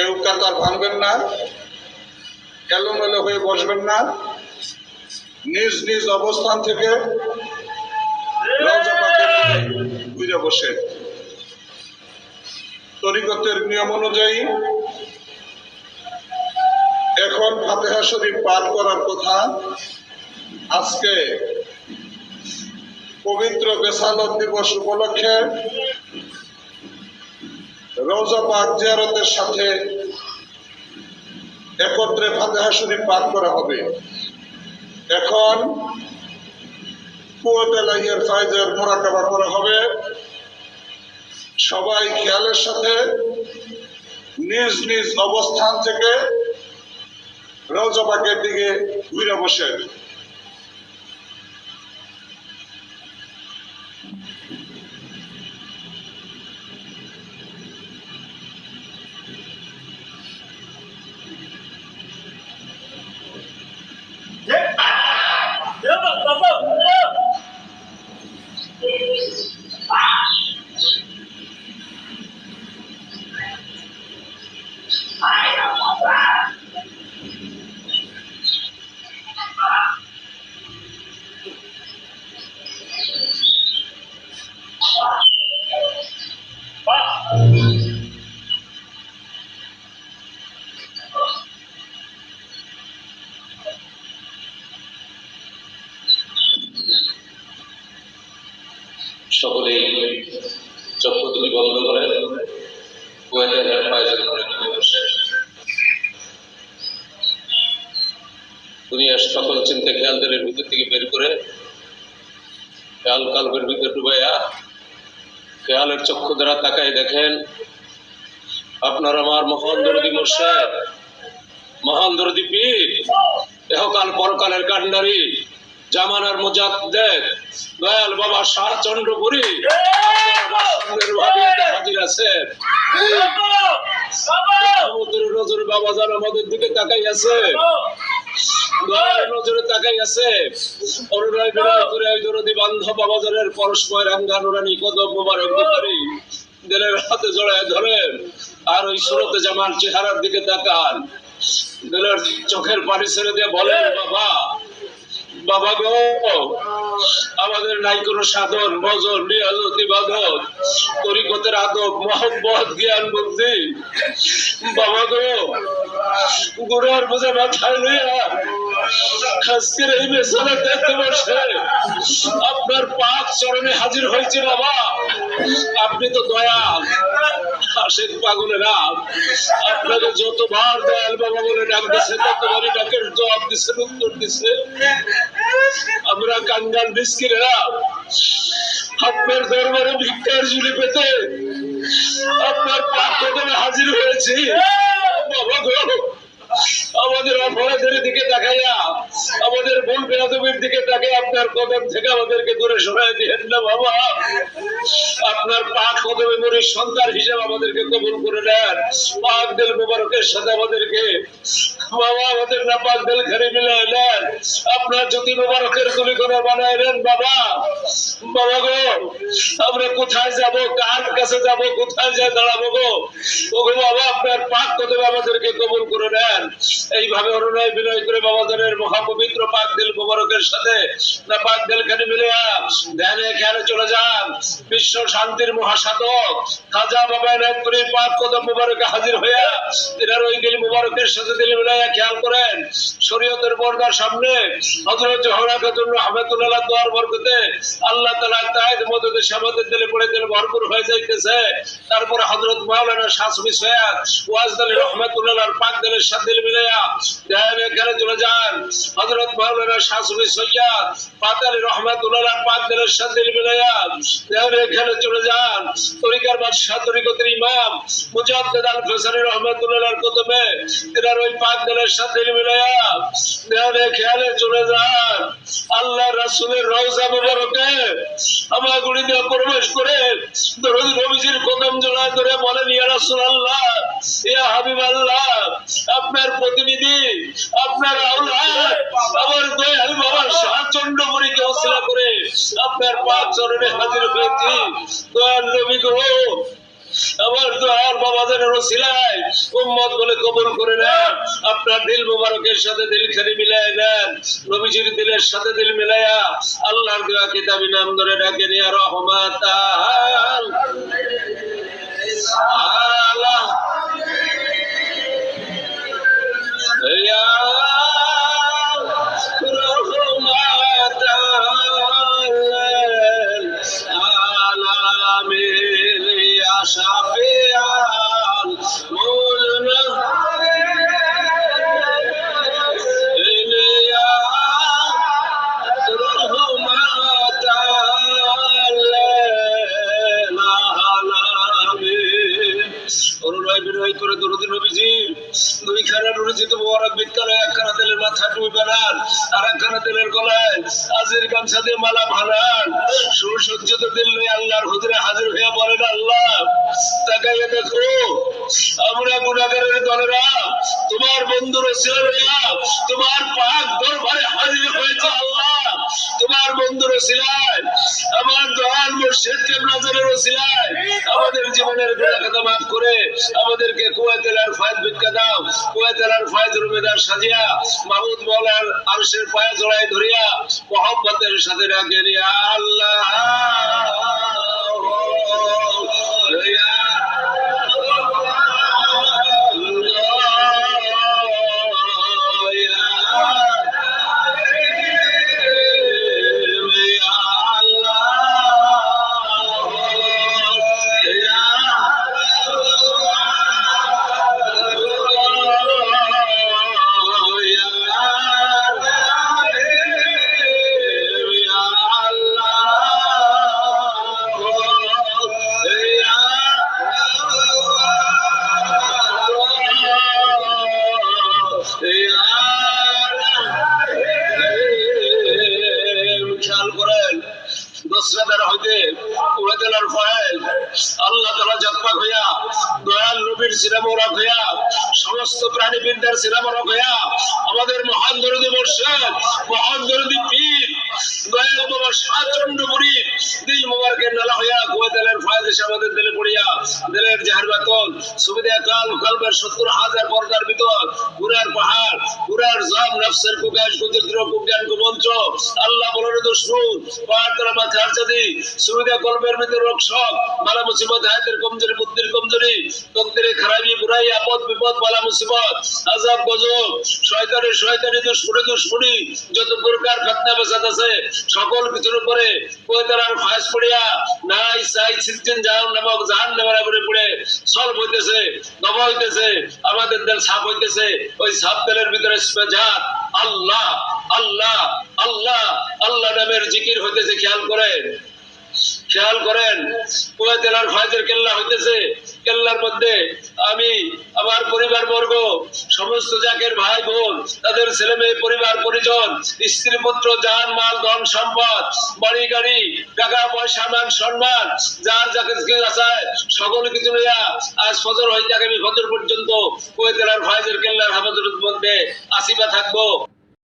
কেউ কাতার ভাঙবেন না, এলোমেলো হয়ে বসবেন না। নিজ নিজ অবস্থান থেকে ঘুরে বসে। তরিকতের নিয়ম অনুযায়ী এখন ফাতেহা শরীফ পাঠ করার কথা। আজকে পবিত্র বেসালত দিবস উপলক্ষে রওজা পাক জিয়ারতের সাথে একত্রে ফাতেহা শরীফ পাঠ করা হবে। এখন কুয়াতেলাইয়ের ফাইজের মোরাকাবা করা হবে। সবাই খেয়ালের সাথে নিজ নিজ অবস্থান থেকে রওজা পাকের দিকে ঘুরে বসেন। সকলেই চক্ষু দুটি বন্ধ করে কুয়েতের দুনিয়ার সকল চিন্তা খেয়ালদের ভিতর থেকে বের করে খেয়াল কালবের ভিতরে ডুবাইয়া খেয়ালের চক্ষু দ্বারা তাকাই দেখেন, আপনার আমার মহান দরদি মোর্শেদ, মহান দরদি পীর এহকাল পরকালের কান্ডারি জামানার মুজাদ্দেদ। দয়াল বাবা শাহ চন্দ্রপুরী সামনের ভাবিতে হাজির সমুদ্রের নজরে বাবা যান আমাদের দিকে তাকাই আছে। নজরে তাকাই আছে। অনুনয় বিনয় করে দরদি বান্ধব বাবাজানের পরস্পর আঙ্গানুরানি কদম মোবারক করি দিলের হাতে জড়ায় ধরেন। আর ওই সুরতে জামার চেহারার দিকে তাকান। দিলের চোখের পানি ছেড়ে দিয়ে বলেন বাবা বাবা গো, আমাদের নাই কোনো সাধন ভজন নিয়াজত, ইবাদত, তরিকতের আদব, মহব্বত, জ্ঞান, বুদ্ধি। বাবা গো গুরুর বুঝে মাথায় লইয়া এই দেখতে বসে, আপনার পাক চরণে হাজির হয়েছে বাবা। আপনি তো দয়াল। আশেক পাগলেরা আপনাকে যতবার দয়াল বাবা বলে ডাক দিচ্ছে ততবারই ডাকের জবাব দিচ্ছেন উত্তর দিচ্ছে আমরা কাঙ্গাল বিস্কিরেরা আপনার দরবারে ভিক্ষার ঝুলি পেতে আপনার পাক হাজির হয়েছি। বাবা গো। আমাদের অপরাধের দিকে তাকাইয়া, আমাদের ভুল বেয়াদবির দিকে তাকাই আপনার কদম থেকে আমাদেরকে দূরে সরাই দিয়েন না বাবা। আপনার পাক কদমে মরির সন্তান হিসেবে আমাদেরকে কবুল করে নেন। পাক দিল মুবারকের সাথে আমাদেরকে বাবা, আমাদের না পাক দিল ঘরে মিলাই নেন। আপনার যদি মুবারকের গুলি করে বানায় নেন বাবা। এইভাবে অনুনয় বিনয় করে বাবাদের মহাপবিত্র পাক দিল সাথে। না, পাক দিল খানি ধ্যানে খেয়ালে চলে যান। বিশ্ব শান্তির মহাসাধক। খাজা বাবা পাক কদম মুবারকে হাজির হইয়া তিনার ওই দিল মুবারকের সাথে দিল মিলাইয়া খেয়াল করেন। শরীয়তের পর্দার সামনে আল্লাহ তাআলা তায়েদ মদদে আমাদের দিলে পড়ে দিলে ভরপুর যাইতেছে। তারপর হযরত মাওলানা শাসবি সৈয়দ ওয়াজ আলী রহমাতুল্লাহর পাক দিলের সাথে দিল মিলাইয়া ধ্যান এখানে চলে যান। হযরত মাওলানা শাসবি সৈয়দ পাতালি রহমাতুল্লাহর পাক দিলের সাথে দিল মিলাইয়া ধ্যান এখানে চলে যান। তরিকার বাদশাহ, তরিকতের ইমাম মুজাদ্দিদ আল ফেসারি রহমাতুল্লাহর কদমে তিনার ওই পাক দিলের সাথে দিল মিলাইয়া ধ্যানে খেয়ালে চলে যান। আল্লাহ রাসূলের রওজা মুবারকে আমার দিয়ে প্রবেশ করে দরুদ নবীজির কদম জড়ায় ধরে বলেন, ইয়া রাসূলুল্লাহ, ইয়া হাবিবাল্লাহ, আপনার প্রতিনিধি, আপনার আওলাদ আমার দয়াল বাবা শাহ চন্দ্রপুরীকে অসিলা করে আপনার পাক চরণে হাজির হয়েছি। দয়াল নবী গো আমার দয়াল বাবাজানের ওসিলায় উম্মত বলে কবুল করে নেন। আপনার দিল মুবারকের সাথে দিল খানি মিলাই নেন। নবীজির দিলের সাথে দিল মিলাইয়া আল্লাহর দেওয়া কিতাবি নাম ধরে ডাকে নিয়া রহমাত আল্লাহ। রুচিত মোবারক বিজ্ঞানে একখানা তেলের মাথা টুই বানান আর একখানা তেলের গলায় আজির গামছা দিয়ে মালা ভানান সুসজ্জিত দিল নিয়ে আল্লাহর হুজুরে, হাজির হয়ে বলেন, আল্লাহ, তাকাইয়ে দেখো, আমরা গুণাগারের দলেরা, তোমার বন্ধু রসিলা তোমার পাক দরবারে হাজির হয়েছে আল্লাহ। তোমার বন্ধু রসিলায় আমার দয়াল মুর্শিদ কেবলাজের আমাদেরকে কুয়াতেলার ফায়দ ভিক্ষা দাও। কুয়াতেলার ফায়দ রুমেদার সাজিয়া, মাহমুদ মৌলার পায়ে জড়াই ধরিয়া মোহাম্মতের সাথে ডাকে আল্লাহ। আল্লাহ তালা যাত্রা হইয়া, দয়াল নবীর সিরামরক হইয়া, সমস্ত প্রাণীবিদ্যার সিরামরক হইয়া, আমাদের মহান দরদি বর্ষ মহান দরদি পীর সুবিধা কাল, কলবের সত্তর বুদ্ধির কমজোরি, তকদিরে খারাপি বুড়াই আপদ বিপদ, বালা মুসিবত, আজাব, গজব, শয়তানের শয়তানি দুশ্মনী দুশ্মনী, যত প্রকার বাসাত আছে সকল কিছুর উপরে ফাঁস পড়িয়া, নাই উপরে পড়ে সলভ হইতেছে দবা হইতেছে, আমাদের সাপ হইতেছে, ওই সাপ ভিতরে আল্লাহ আল্লাহ আল্লাহ আল্লাহ নামের জিকির হইতেছে, খেয়াল করেন খেয়াল করেন, কুয়াতেলার ফায়দের কেল্লা হইতেছে কেল্লার মধ্যে আমি আমার পরিবার বর্গ সমস্ত জাকের ভাই বোন তাদের ছেলে মেয়ে পরিবার, পরিজন, স্ত্রী, পুত্র, জান, মাল, ধন, সম্পদ, বাড়ি, গাড়ি, টাকা, পয়সা, মান, সম্মান, যার যাকে আছে, সকল কিছু লইয়া আজ ফজর হইতে আগামী ফজর পর্যন্ত কুয়েতেলার ফায়দের কেল্লার হাফাজতের মধ্যে আসিবা থাকব।